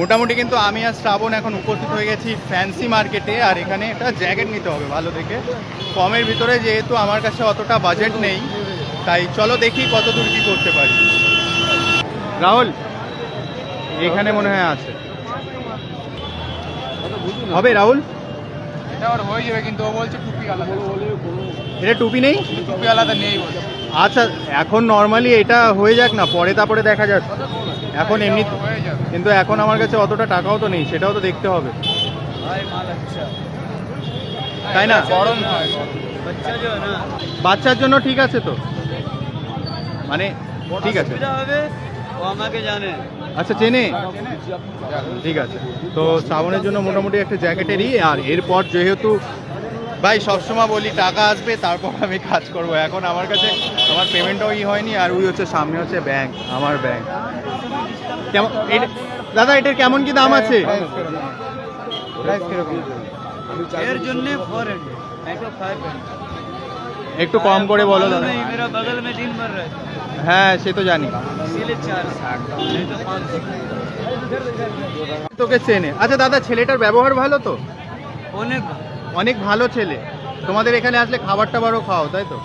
মোটামুটি কিন্তু আমি আর শ্রাবণ এখন উপস্থিত হয়ে গেছি ফ্যান্সি মার্কেটে আর এখানে একটা জ্যাকেট নিতে হবে ভালো দেখে। কমের ভিতরে যেহেতু আমার কাছে অতটা বাজেট নেই তাই চলো দেখি কত দূর কি করতে পারি। রাহুল এখানে মনে হয় আছে। হবে রাহুল? হয়ে যাবে কিন্তু ও বলছে টুপি আলাদা। এটা টুপি নেই? টুপি আলাদা নেই আচ্ছা এখন নর্মালি এটা হয়ে যাক না পরে তারপরে দেখা যাক। এখন এমনি কিন্তু এখন আমার কাছে অতটা টাকাও তো নেই সেটাও তো দেখতে হবে। তাই না? বাচ্চার জন্য ঠিক আছে তো? মানে ঠিক আছে। আচ্ছা চেনে? ঠিক আছে। তো শ্রাবণের জন্য মোটামুটি একটা জ্যাকেটেরই আর এরপর যেহেতু ভাই সবসময় বলি টাকা আসবে তারপর আমি কাজ করব। এখন আমার কাছে আমার পেমেন্টও ই হয়নি আর ওই হচ্ছে সামনে হচ্ছে ব্যাংক আমার ব্যাংক কেমন দাদা এটার কেমন কি দাম আছে? একটু কম করে বলো দাদা। হ্যাঁ সে তো জানি। তোকে চেনে। আচ্ছা দাদা ছেলেটার ব্যবহার ভালো তো? অনেক অনেক ভালো ছেলে। তোমাদের এখানে আসলে খাবার টাবারও খাও তাই তো?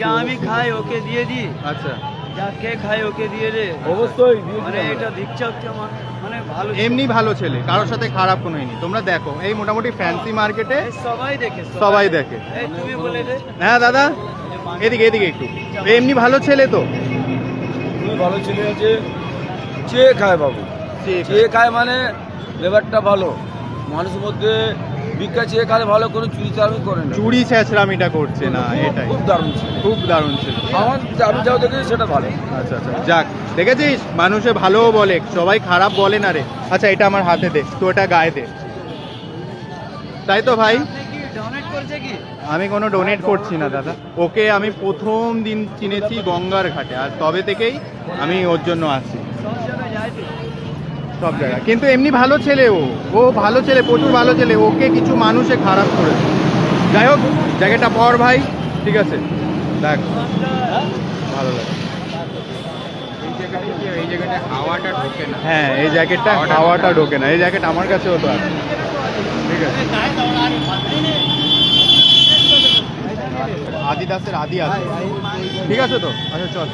যা আমি খাই ওকে দিয়ে দি। আচ্ছা। যা কে খাই ওকে দিয়ে দে। অবশ্যই মানে এটা হচ্ছে আমার মানে ভালো এমনি ভালো ছেলে কারোর সাথে খারাপ কোনো হয়নি তোমরা দেখো এই মোটামুটি ফ্যান্সি মার্কেটে সবাই দেখে সবাই দেখে। তুমি বলে দে। হ্যাঁ দাদা এদিকে এদিকে একটু। এমনি ভালো ছেলে তো? খুবই ভালো ছেলে আছে। চেয়ে খায় বাবু? চেয়ে খায় মানে ব্যাপারটা ভালো। মানুষের মধ্যে ভিক্ষা চেয়ে খায় ভালো কোনো চুরি চালামি করে না। চুরি ছেঁচড়ামিটা করছে না এটাই। খুব দারুণ ছেলে। খুব দারুণ ছিল। আমার আমি যাও দেখেছি সেটা ভালো। আচ্ছা আচ্ছা। যাক দেখেছিস? মানুষে ভালোও বলে সবাই খারাপ বলে না রে। আচ্ছা এটা আমার হাতে দে তো এটা গায়ে দে। তাই তো ভাই? আমি কোনো ডোনেট করছি না দাদা। ওকে আমি প্রথম দিন চিনেছি গঙ্গার ঘাটে আর তবে থেকেই আমি ওর জন্য আসি। সব জায়গায়। কিন্তু এমনি ভালো ছেলে ও। ও ভালো ছেলে প্রচুর ভালো ছেলে। ওকে কিছু মানুষে খারাপ করেছে। যাই হোক জায়গাটা পর ভাই ঠিক আছে? দেখ। ভালো লাগে। হ্যাঁ এই জ্যাকেটটা হাওয়াটা ঢোকে না। এই জ্যাকেট আমার কাছেও তো আছে। ঠিক আছে? আদিদাসের আদি আছে। ঠিক আছে তো? আচ্ছা চল।